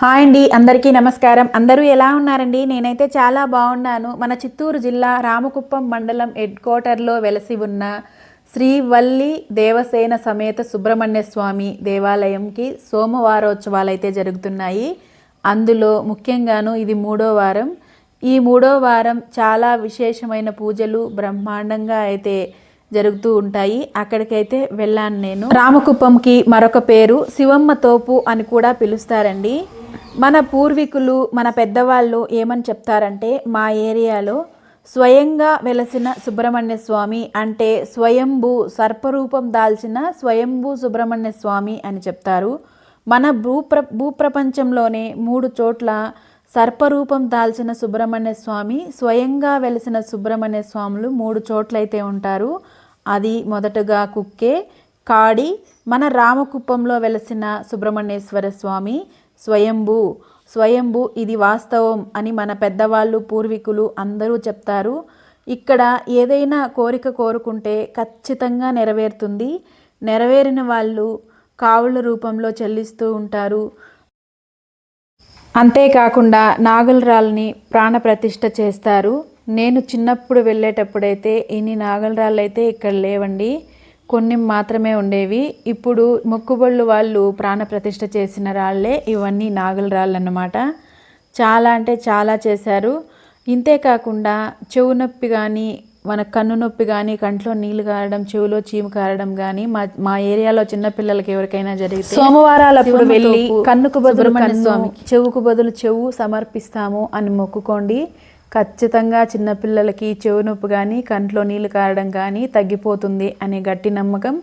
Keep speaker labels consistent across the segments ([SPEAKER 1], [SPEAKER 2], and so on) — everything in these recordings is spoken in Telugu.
[SPEAKER 1] హాయ్ అండి అందరికీ నమస్కారం. అందరూ ఎలా ఉన్నారండి? నేనైతే చాలా బాగున్నాను. మన చిత్తూరు జిల్లా రామకుప్పం మండలం హెడ్ క్వార్టర్లో వెలసి ఉన్న శ్రీవల్లి దేవసేన సమేత సుబ్రహ్మణ్య స్వామి దేవాలయంకి సోమవారోత్సవాలు అయితే జరుగుతున్నాయి. అందులో ముఖ్యంగాను ఇది మూడో వారం. ఈ మూడో వారం చాలా విశేషమైన పూజలు బ్రహ్మాండంగా అయితే జరుగుతూ ఉంటాయి. అక్కడికైతే వెళ్ళాను నేను. రామకుప్పంకి మరొక పేరు శివమ్మ తోపు అని కూడా పిలుస్తారండి. మన పూర్వీకులు మన పెద్దవాళ్ళు ఏమని చెప్తారంటే మా ఏరియాలో స్వయంగా వెలసిన సుబ్రహ్మణ్య స్వామి అంటే స్వయంభూ సర్పరూపం దాల్చిన స్వయంభూ సుబ్రహ్మణ్య స్వామి అని చెప్తారు. మన భూప్ర భూప్రపంచంలోనే మూడు చోట్ల సర్పరూపం దాల్చిన సుబ్రహ్మణ్య స్వామి స్వయంగా వెలిసిన సుబ్రహ్మణ్య స్వాములు మూడు చోట్లయితే ఉంటారు. అది మొదటగా కుక్కే కాడి మన రామకుప్పంలో వెలసిన సుబ్రహ్మణ్యేశ్వర స్వామి స్వయంభూ. స్వయంభూ ఇది వాస్తవం అని మన పెద్దవాళ్ళు పూర్వీకులు అందరూ చెప్తారు. ఇక్కడ ఏదైనా కోరిక కోరుకుంటే ఖచ్చితంగా నెరవేరుతుంది. నెరవేరిన వాళ్ళు కావుల రూపంలో చెల్లిస్తూ ఉంటారు. అంతేకాకుండా నాగలరాల్ని ప్రాణప్రతిష్ఠ చేస్తారు. నేను చిన్నప్పుడు వెళ్ళేటప్పుడైతే ఇన్ని నాగలరాళ్ళు అయితే ఇక్కడ లేవండి. కొన్ని మాత్రమే ఉండేవి. ఇప్పుడు మొక్కుబళ్ళు వాళ్ళు ప్రాణప్రతిష్ఠ చేసిన రాళ్ళే ఇవన్నీ నాగలరాళ్ళు అన్నమాట చాలా అంటే చాలా చేశారు. ఇంతే కాకుండా చెవు నొప్పి కానీ మన కన్ను నొప్పి కానీ కంట్లో నీళ్ళు కారడం చెవులో చీము కారడం కానీ మా మా ఏరియాలో చిన్నపిల్లలకి ఎవరికైనా జరిగితే సోమవారాలప్పుడు వెళ్ళి కన్నుకు బదులు కన్ను చెవుకు బదులు చెవు సమర్పిస్తాము అని మొక్కుకోండి. ఖచ్చితంగా చిన్నపిల్లలకి చెవు నొప్పి కానీ కంట్లో నీళ్ళు కారడం కానీ తగ్గిపోతుంది అనే గట్టి నమ్మకం.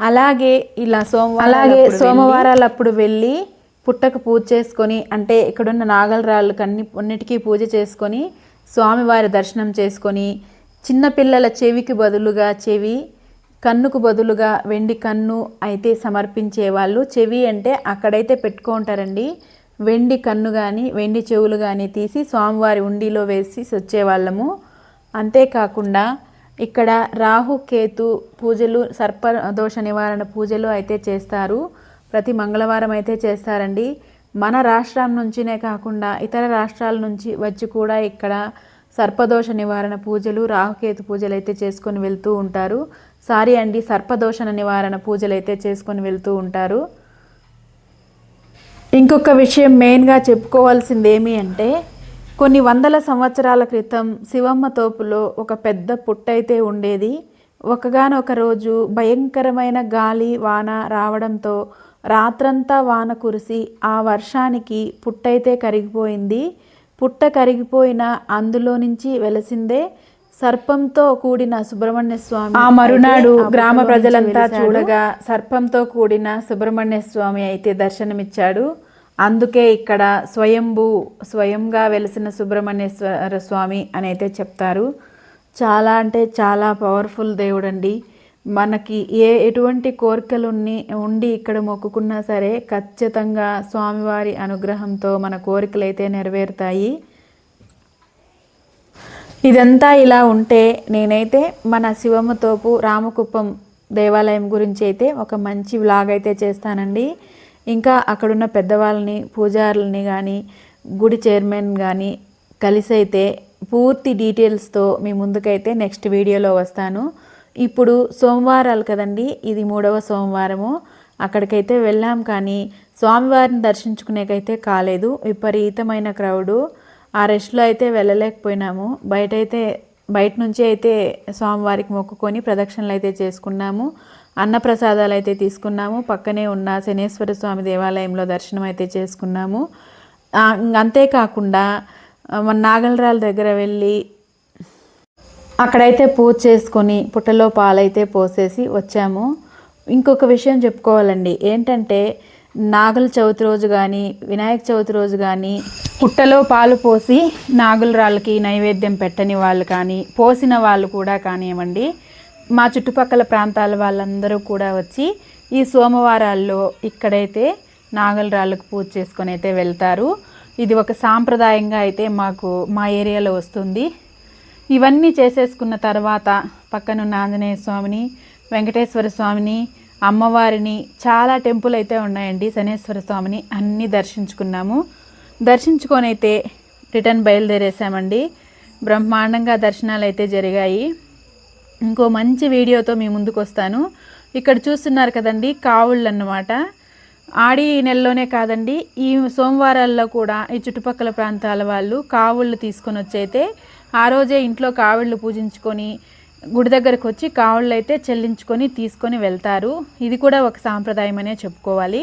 [SPEAKER 1] అలాగే ఇలా సోమవారం అలాగే సోమవారాలప్పుడు వెళ్ళి పుట్టకు పూజ చేసుకొని అంటే ఇక్కడున్న నాగలరాళ్ళకి అన్ని అన్నిటికీ పూజ చేసుకొని స్వామివారి దర్శనం చేసుకొని చిన్నపిల్లల చెవికి బదులుగా చెవి కన్నుకు బదులుగా వెండి కన్ను అయితే సమర్పించే వాళ్ళు చెవి అంటే అక్కడైతే పెట్టుకుంటారండి వెండి కన్ను కానీ వెండి చెవులు కానీ తీసి స్వామివారి ఉండిలో వేసి వచ్చేవాళ్ళము అంతేకాకుండా ఇక్కడ రాహు కేతు పూజలు సర్ప దోష నివారణ పూజలు అయితే చేస్తారు. ప్రతి మంగళవారం అయితే చేస్తారండి. మన రాష్ట్రం నుంచినే కాకుండా ఇతర రాష్ట్రాల నుంచి వచ్చి కూడా ఇక్కడ సర్పదోష నివారణ పూజలు రాహుకేతు పూజలు అయితే చేసుకొని వెళ్తూ ఉంటారు. సారీ అండి సర్పదోషణ నివారణ పూజలు అయితే చేసుకొని వెళ్తూ ఉంటారు. ఇంకొక విషయం మెయిన్గా చెప్పుకోవాల్సింది ఏమి అంటే కొన్ని వందల సంవత్సరాల క్రితం శివమ్మ తోపులో ఒక పెద్ద పుట్టయితే ఉండేది. ఒకగానొక రోజు భయంకరమైన గాలి వాన రావడంతో రాత్రంతా వాన కురిసి ఆ వర్షానికి పుట్టయితే కరిగిపోయింది. పుట్ట కరిగిపోయిన అందులో నుంచి వెలసిందే సర్పంతో కూడిన సుబ్రహ్మణ్య స్వామి ఆ మరునాడు గ్రామ ప్రజలంతా చూడగా సర్పంతో కూడిన సుబ్రహ్మణ్య స్వామి అయితే దర్శనమిచ్చాడు. అందుకే ఇక్కడ స్వయంభూ స్వయంగా వెలిసిన సుబ్రహ్మణ్యేశ్వర స్వామి అని అయితే చెప్తారు. చాలా అంటే చాలా పవర్ఫుల్ దేవుడండి. మనకి ఏ ఎటువంటి కోరికలు ఉండి ఇక్కడ మొక్కుకున్నా సరే ఖచ్చితంగా స్వామివారి అనుగ్రహంతో మన కోరికలు అయితే నెరవేరుతాయి. ఇదంతా ఇలా ఉంటే నేనైతే మన శివమ్మతోపు రామకుప్పం దేవాలయం గురించి అయితే ఒక మంచి వ్లాగ్ అయితే చేస్తానండి. ఇంకా అక్కడున్న పెద్దవాళ్ళని పూజారులని కానీ గుడి చైర్మన్ కానీ కలిసి అయితే పూర్తి డీటెయిల్స్తో మీ ముందుకైతే నెక్స్ట్ వీడియోలో వస్తాను. ఇప్పుడు సోమవారాలు కదండి ఇది మూడవ సోమవారము. అక్కడికైతే వెళ్ళాం కానీ స్వామివారిని దర్శించుకునేకైతే కాలేదు. విపరీతమైన క్రౌడు. ఆ రెస్ట్లో అయితే వెళ్ళలేకపోయినాము. బయట అయితే బయట నుంచి అయితే స్వామివారికి మొక్కుకొని ప్రదక్షిణలు అయితే చేసుకున్నాము. అన్నప్రసాదాలు అయితే తీసుకున్నాము. పక్కనే ఉన్న శనేశ్వర స్వామి దేవాలయంలో దర్శనం అయితే చేసుకున్నాము. అంతేకాకుండా మన నాగలరాల దగ్గర వెళ్ళి అక్కడైతే పూజ చేసుకొని పుట్టలో పాలైతే పోసేసి వచ్చాము. ఇంకొక విషయం చెప్పుకోవాలండి. ఏంటంటే నాగల చవితి రోజు కానీ వినాయక చవితి రోజు కానీ పుట్టలో పాలు పోసి నాగులరాళ్ళకి నైవేద్యం పెట్టని వాళ్ళు కానీ పోసిన వాళ్ళు కూడా కానివ్వండి మా చుట్టుపక్కల ప్రాంతాల వాళ్ళందరూ కూడా వచ్చి ఈ సోమవారాల్లో ఇక్కడైతే నాగలరాళ్ళకు పూజ చేసుకొని అయితే వెళ్తారు. ఇది ఒక సాంప్రదాయంగా అయితే మాకు మా ఏరియాలో వస్తుంది. ఇవన్నీ చేసేసుకున్న తర్వాత పక్కనున్న ఆంజనేయ స్వామిని వెంకటేశ్వర స్వామిని అమ్మవారిని చాలా టెంపుల్ అయితే ఉన్నాయండి. శనేశ్వర స్వామిని అన్నీ దర్శించుకున్నాము. దర్శించుకొని అయితే రిటర్న్ బయలుదేరేసామండి బ్రహ్మాండంగా దర్శనాలు అయితే జరిగాయి. ఇంకో మంచి వీడియోతో మీ ముందుకు వస్తాను ఇక్కడ చూస్తున్నారు కదండి కావుళ్ళు అన్నమాట ఆడి నెలలోనే కాదండి ఈ సోమవారాల్లో కూడా ఈ చుట్టుపక్కల ప్రాంతాల వాళ్ళు కావుళ్ళు తీసుకొని వచ్చైతే ఆ రోజే ఇంట్లో కావుళ్ళు పూజించుకొని గుడి దగ్గరకు వచ్చి కావుళ్ళు అయితే చెల్లించుకొని తీసుకొని వెళ్తారు. ఇది కూడా ఒక సాంప్రదాయం అనే చెప్పుకోవాలి.